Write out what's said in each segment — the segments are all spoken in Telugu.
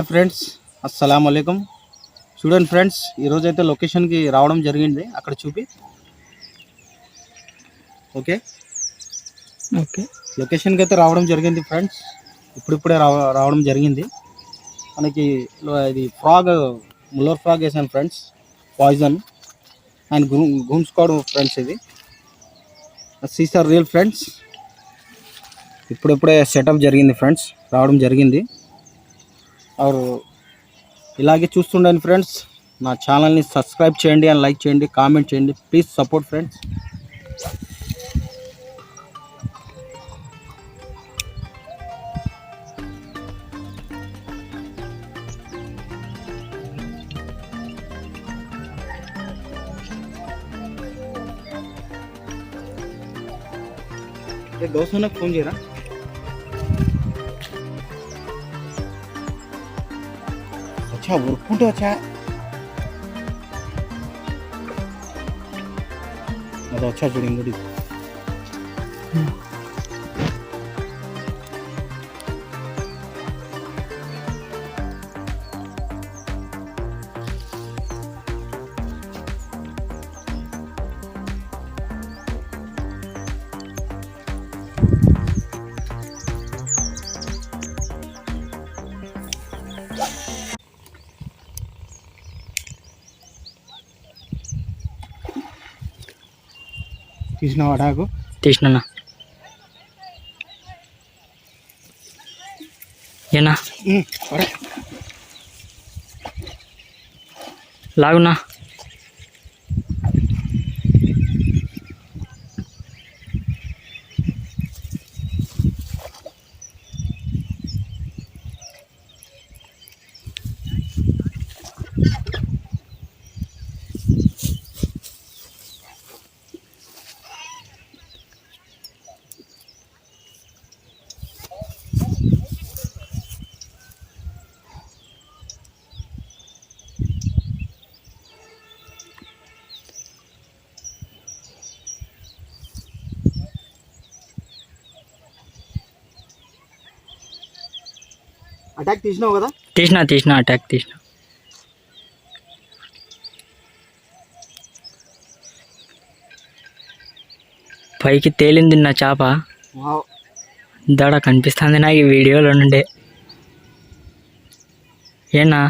హాయ్ ఫ్రెండ్స్ అస్సలం అయికం చూడండి ఫ్రెండ్స్ ఈరోజు అయితే లొకేషన్కి రావడం జరిగింది. అక్కడ చూపి. ఓకే ఓకే లొకేషన్కి అయితే రావడం జరిగింది ఫ్రెండ్స్ ఇప్పుడిప్పుడే రావ రావడం జరిగింది. మనకి ఇది ఫ్రాగ్ ముల్లర్ ఫ్రాగ్ వేసాను ఫ్రెండ్స్ పాయిజన్ అండ్ గూమ్ గూమ్ స్క్వాడ్ ఫ్రెండ్స్ ఇది సీసార్ రియల్ ఫ్రెండ్స్ ఇప్పుడిప్పుడే సెటప్ జరిగింది ఫ్రెండ్స్ రావడం జరిగింది. అవరు ఇలాగే చూస్తుండండి ఫ్రెండ్స్ నా ఛానల్ని సబ్స్క్రైబ్ చేయండి అండ్ లైక్ చేయండి కామెంట్ చేయండి ప్లీజ్ సపోర్ట్ ఫ్రెండ్స్ ఏ నాకు ఫోన్ చేయరా అచ్చా ఉరుక్కుంటూ వచ్చా అది వచ్చా చూడు ఇంకోటి తీసిన వాడాకు. తీసినా ఏనా? లాగునా? అటాక్ తీసినావు కదా? తీసినా తీసినా అటాక్ తీసిన. పైకి తేలింది నా చేప. దడ కనిపిస్తుంది నాకు ఈ వీడియోలో నుండే. ఏనా?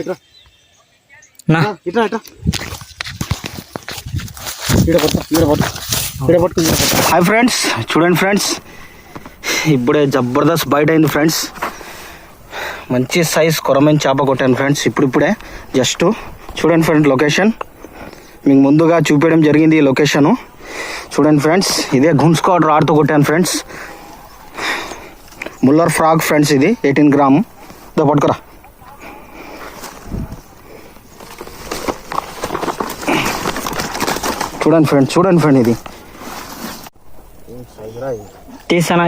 ఇట్రా. ఇట్రా. ఇట్రా. హాయ్ ఫ్రెండ్స్ చూడండి ఫ్రెండ్స్ ఇప్పుడే జబర్దస్త్ బయట అయింది ఫ్రెండ్స్ మంచి సైజ్ కొరమైన చేప కొట్టాను ఫ్రెండ్స్ ఇప్పుడిప్పుడే. జస్ట్ చూడండి ఫ్రెండ్స్ లొకేషన్ మీకు ముందుగా చూపించడం జరిగింది ఈ లొకేషను చూడండి ఫ్రెండ్స్ ఇదే గున్స్కాడ్ రాడ్తో కొట్టాను ఫ్రెండ్స్ ముల్లర్ ఫ్రాగ్ ఫ్రెండ్స్ ఇది ఎయిటీన్ గ్రామ్ దో పట్టుకురా. చూడండి ఫ్రెండ్ చూడండి ఫ్రెండ్ ఇది. తీసానా?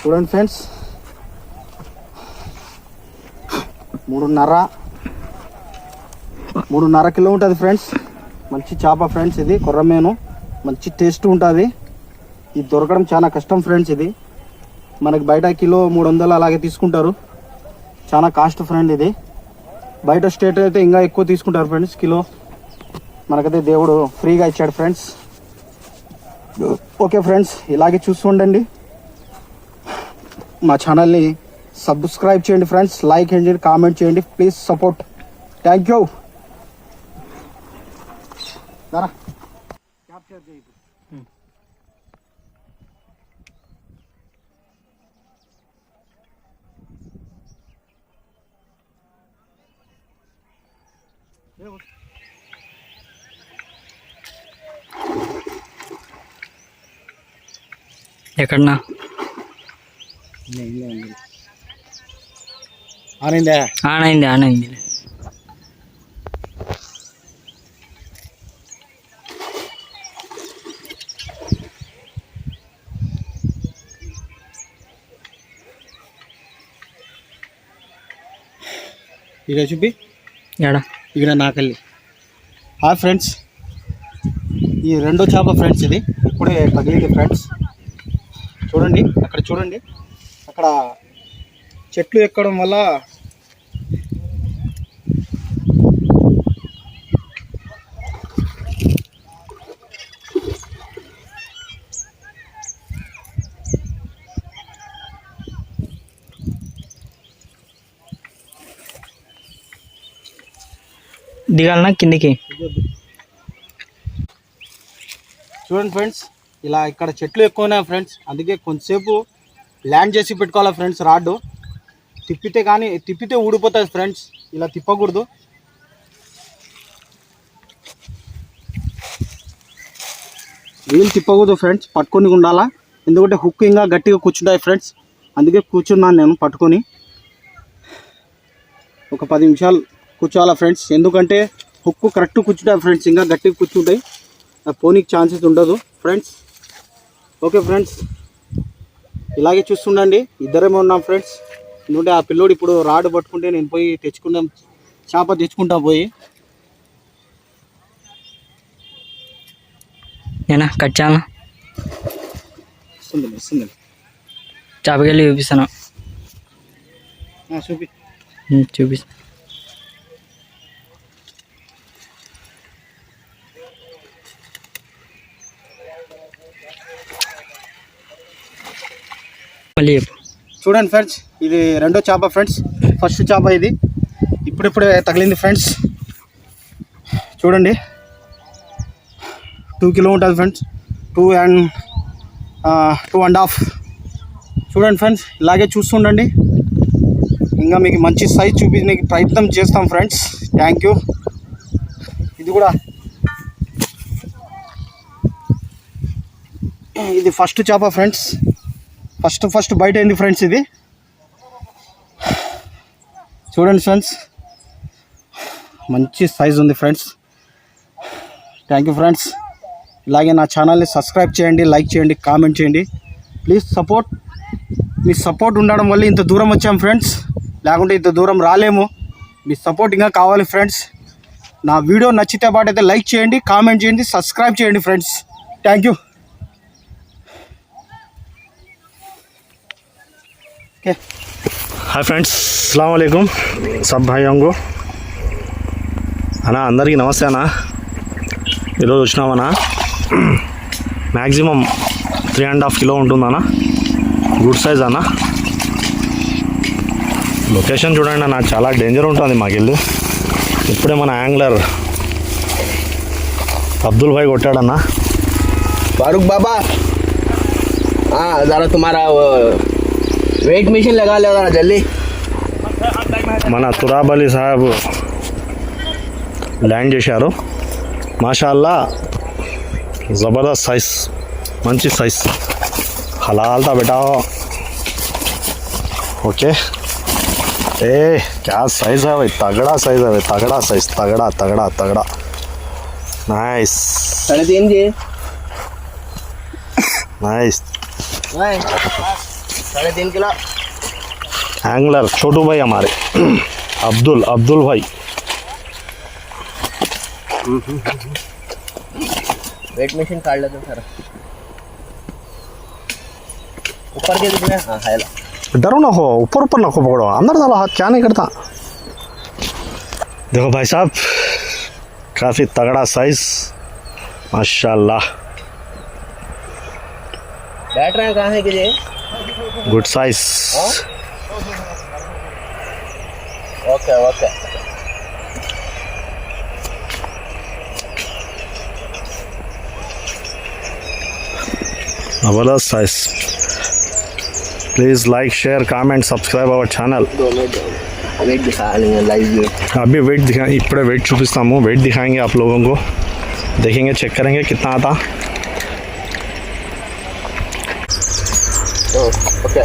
చూడండి ఫ్రెండ్స్. మూడున్నర. మూడున్నర కిలో ఉంటుంది ఫ్రెండ్స్. మంచి చేప ఫ్రెండ్స్ ఇది కొర్రమేను మంచి టేస్ట్ ఉంటుంది. ఇది దొరకడం చాలా కష్టం ఫ్రెండ్స్ ఇది. మనకి బయట కిలో మూడు వందలు అలాగే తీసుకుంటారు. చాలా కాస్ట్ ఫ్రెండ్ ఇది. బయట స్టేట్ అయితే ఇంకా ఎక్కువ తీసుకుంటారు ఫ్రెండ్స్ కిలో. మనకైతే దేవుడు ఫ్రీగా ఇచ్చాడు ఫ్రెండ్స్. ఓకే ఫ్రెండ్స్ ఇలాగే చూస్తుండండి మా ఛానల్ని సబ్స్క్రైబ్ చేయండి ఫ్రెండ్స్ లైక్ చేయండి కామెంట్ చేయండి. Please support. Thank you. ఎక్కడనా ఆనైందా ఆనైంది ఆనైంది ఇక్కడ చూపి ఎడా ఇక్కడ నాకల్లి హాయ్ ఫ్రెండ్స్. ఈ రెండో చేప ఫ్రెండ్స్ ఇది. ఇప్పుడే తగిలింది ఫ్రెండ్స్. చూడండి అక్కడ చూడండి. అక్కడ చెట్లు ఎక్కడం వల్ల దిగాలనా కిందికి? చూడండి ఫ్రెండ్స్ ఇలా ఇక్కడ చెట్లు ఎక్కువ ఉన్నాయి ఫ్రెండ్స్. అందుకే కొంతసేపు ల్యాండ్ చేసి పెట్టుకోవాలి ఫ్రెండ్స్ రాడ్డు. తిప్పితే కానీ తిప్పితే ఊడిపోతుంది ఫ్రెండ్స్. ఇలా తిప్పకూడదు. ఏం తిప్పకూడదు ఫ్రెండ్స్ పట్టుకొని ఉండాలా? ఎందుకంటే హుక్ ఇంకా గట్టిగా కూర్చుంటాయి ఫ్రెండ్స్. అందుకే కూర్చున్నాను నేను పట్టుకొని. ఒక పది నిమిషాలు కూర్చోవాలా ఫ్రెండ్స్ ఎందుకంటే హుక్ కరెక్ట్ కూర్చుంటాయి ఫ్రెండ్స్ ఇంకా గట్టిగా కూర్చుంటాయి. పోనీకి ఛాన్సెస్ ఉండదు. ఫ్రెండ్స్ ఓకే ఫ్రెండ్స్ ఇలాగే చూస్తుండండి. ఇద్దరేమో ఉన్నాం ఫ్రెండ్స్ ఎందుకంటే ఆ పిల్లోడు ఇప్పుడు రాడ్ పట్టుకుంటే నేను పోయి తెచ్చుకుందాం చేప తెచ్చుకుంటా పోయి. నేనా? కట్ చేయాలనా వస్తుంది వస్తుంది చేపకెళ్ళి చూపిస్తాను. చూపి. ఉమ్, మళ్ళీ చెప్పు చూడండి ఫ్రెండ్స్ ఇది రెండో చేప ఫ్రెండ్స్ ఫస్ట్ చేప ఇది. ఇప్పుడిప్పుడే తగిలింది ఫ్రెండ్స్. చూడండి. టూ కిలో ఉంటుంది friends. Two and two and half. చూడండి ఫ్రెండ్స్ ఇలాగే చూస్తుండండి. ఇంకా మీకు మంచి సైజ్ చూపించడానికి ప్రయత్నం చేస్తాం ఫ్రెండ్స్. థ్యాంక్ యూ ఇది కూడా. ఇది ఫస్ట్ చేప ఫ్రెండ్స్. ఫస్ట్ ఫస్ట్ బయట అయింది ఫ్రెండ్స్ ఇది? చూడండి ఫ్రెండ్స్ మంచి సైజ్ ఉంది ఫ్రెండ్స్ థ్యాంక్ యూ ఫ్రెండ్స్ ఇలాగే నా ఛానల్ని సబ్స్క్రైబ్ చేయండి లైక్ చేయండి కామెంట్ చేయండి. ప్లీజ్ సపోర్ట్ మీ సపోర్ట్ ఉండడం వల్ల ఇంత దూరం వచ్చాం ఫ్రెండ్స్ లేకుంటే ఇంత దూరం రాలేము. మీ సపోర్ట్ ఇంకా కావాలి ఫ్రెండ్స్ నా వీడియో నచ్చితే పాటైతే లైక్ చేయండి కామెంట్ చేయండి సబ్స్క్రైబ్ చేయండి friends thank you okay. Hi friends అస్సలం సబ్ భయంగు అన్నా అందరికీ నమస్తే అన్న. ఈరోజు వచ్చినామన్నా. Maximum three and half kilo ఉంటుందన్న గుడ్ సైజ్ అన్న. లొకేషన్ చూడండి అన్న చాలా డేంజర్ ఉంటుంది మాకెళ్ళి ఇప్పుడే మన యాంగ్లర్ అబ్దుల్ భాయ్ కొట్టాడన్నా. ఫారూక్ బాబా. జరా తుమారా वेट मशीन लगा लो ज़रा जल्दी మన తురాబ్ అలీ సాహెబ్ ల్యాండ్ చేశారు మాషాల్లా జబర్దస్త్ సైజ్ మంచి సైజ్ హలాల్తా బేటా ఓకే ఏ क्या साइज है भाई तगड़ा साइज है भाई तगड़ा साइज तगड़ा तगड़ा तगड़ा नाइस साढ़े तीन किलो। एंगलर छोटू भाई हमारे। अब्दुल अब्दुल भाई। वेट मशीन काट लेते सर। ऊपर के कितने? हाँ है डरो ना हो ऊपर ऊपर ना हो पकड़ो। अंदर डालो हाथ क्या नहीं करता। देखो भाई साहब काफ़ी तगड़ा साइज़ माशाल्लाह। बैठ रहे हैं कहाँ है कि जी गुड साइज ओके ओके ज़बरदस्त size please like share comment subscribe our channel दो मिनट दो मिनट वेट दिखा लेंगे लाइव व्यू अभी वेट दिखा इपड़े वेट చూపిస్తాము वेट दिखाएंगे आप लोगों को देखेंगे चेक करेंगे कितना आता ओके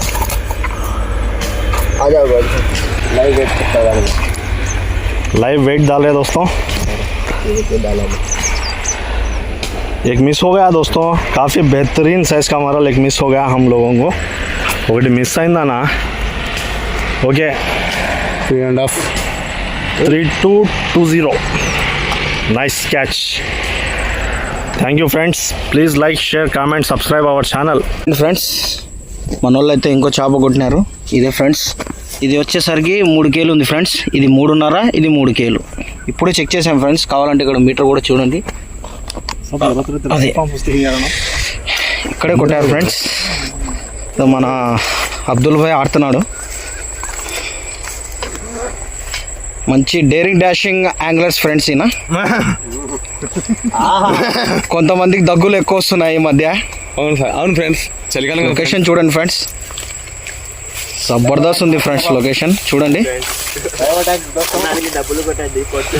आ जाओ लाइव वेट करता है लाइव वेट डाल रहे हैं दोस्तों डाला एक मिस हो गया दोस्तों काफ़ी बेहतरीन साइज का हमारा लेग मिस हो गया हम लोगों को ఒకటి miss అయిందనా okay three and half three two two zero nice catch thank you friends please like share comment subscribe our channel friends మన వాళ్ళు అయితే ఇంకో చేప కొట్టినారు. ఇదే ఫ్రెండ్స్ ఇది వచ్చేసరికి మూడు కేలు ఉంది ఫ్రెండ్స్. ఇది మూడున్నర ఇది మూడు కేలు. ఇప్పుడే చెక్ చేసాం ఫ్రెండ్స్ కావాలంటే ఇక్కడ మీటర్ కూడా చూడండి. అదే. ఇక్కడే కొట్టారు ఫ్రెండ్స్. మన అబ్దుల్ భాయ్ ఆడుతున్నాడు. మంచి డేరింగ్ డాషింగ్ యాంగ్లర్స్ ఫ్రెండ్స్ ఈయన. కొంతమందికి దగ్గులు ఎక్కువ వస్తున్నాయి ఈ మధ్య. అవును సార్ అవును ఫ్రెండ్స్. చలికాలం లొకేషన్ చూడండి ఫ్రెండ్స్. జబర్దస్త్ ఉంది ఫ్రెండ్స్ లొకేషన్. చూడండి. డబ్బులు కొట్టండి కొట్టు